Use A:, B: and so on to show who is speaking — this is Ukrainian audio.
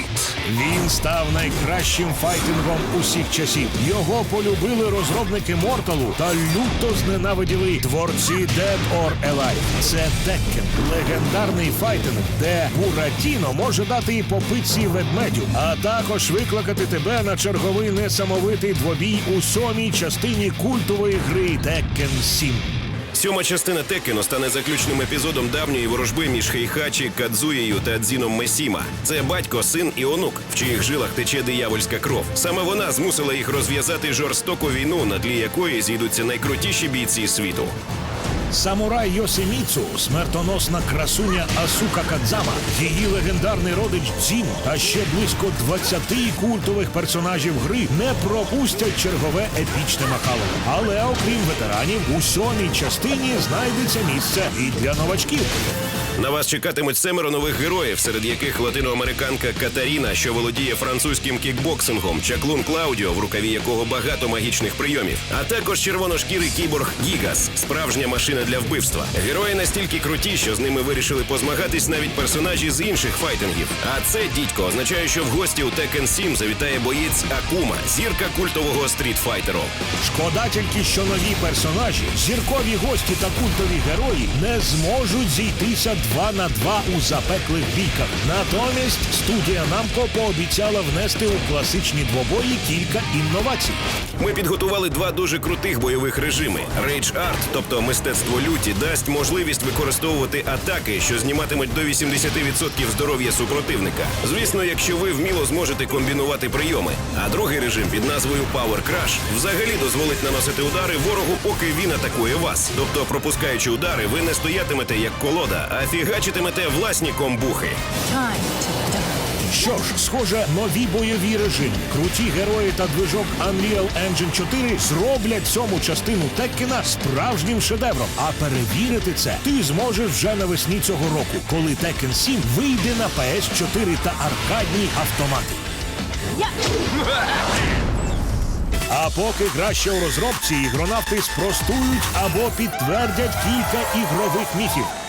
A: Fight.
B: Він став найкращим файтингом усіх часів. Його полюбили розробники Морталу та люто зненавиділи творці Dead or Alive. Це Tekken, легендарний файтинг, де Буратіно може дати і по пиці ведмедю, а також викликати тебе на черговий несамовитий двобій у сьомій частині культової гри Tekken 7.
C: Сьома частина Теккену стане заключним епізодом давньої ворожби між Хейхачі, Кадзуєю та Дзіном Месіма. Це батько, син і онук, в чиїх жилах тече диявольська кров. Саме вона змусила їх розв'язати жорстоку війну, на тлі якої зійдуться найкрутіші бійці світу.
B: Самурай Йосеміцу, смертоносна красуня Асука Кадзама, її легендарний родич Дзін та ще близько 20 культових персонажів гри не пропустять чергове епічне махало. Але окрім ветеранів, у сьомій частині знайдеться місце і для новачків.
C: На вас чекатимуть семеро нових героїв, серед яких латиноамериканка Катаріна, що володіє французьким кікбоксингом, чаклун Клаудіо, в рукаві якого багато магічних прийомів, а також червоношкірий кіборг Гігас, справжня машина для вбивства. Герої настільки круті, що з ними вирішили позмагатись навіть персонажі з інших файтингів. А це дідько означає, що в гості у Tekken 7 завітає боєць Акума, зірка культового стрітфайтеру.
B: Шкода тільки, що нові персонажі, зіркові гості та культові герої не зможуть зійтися два на два у запеклих бійках. Натомість студія Намко пообіцяла внести у класичні двобої кілька інновацій.
C: Ми підготували два дуже крутих бойових режими. Rage Art, тобто мистецтво люті, дасть можливість використовувати атаки, що зніматимуть до 80% здоров'я супротивника. Звісно, якщо ви вміло зможете комбінувати прийоми. А другий режим під назвою Power Crash взагалі дозволить наносити удари ворогу, поки він атакує вас. Тобто, пропускаючи удари, ви не стоятимете як колода, а фігачитимете власні комбухи.
D: Time to.
B: Що ж, схоже, нові бойові режими, круті герої та движок Unreal Engine 4 зроблять цьому частину Теккена справжнім шедевром. А перевірити це ти зможеш вже навесні цього року, коли Tekken 7 вийде на PS4 та аркадні автомати. А поки гра ще у розробці, ігронавти спростують або підтвердять кілька ігрових міфів.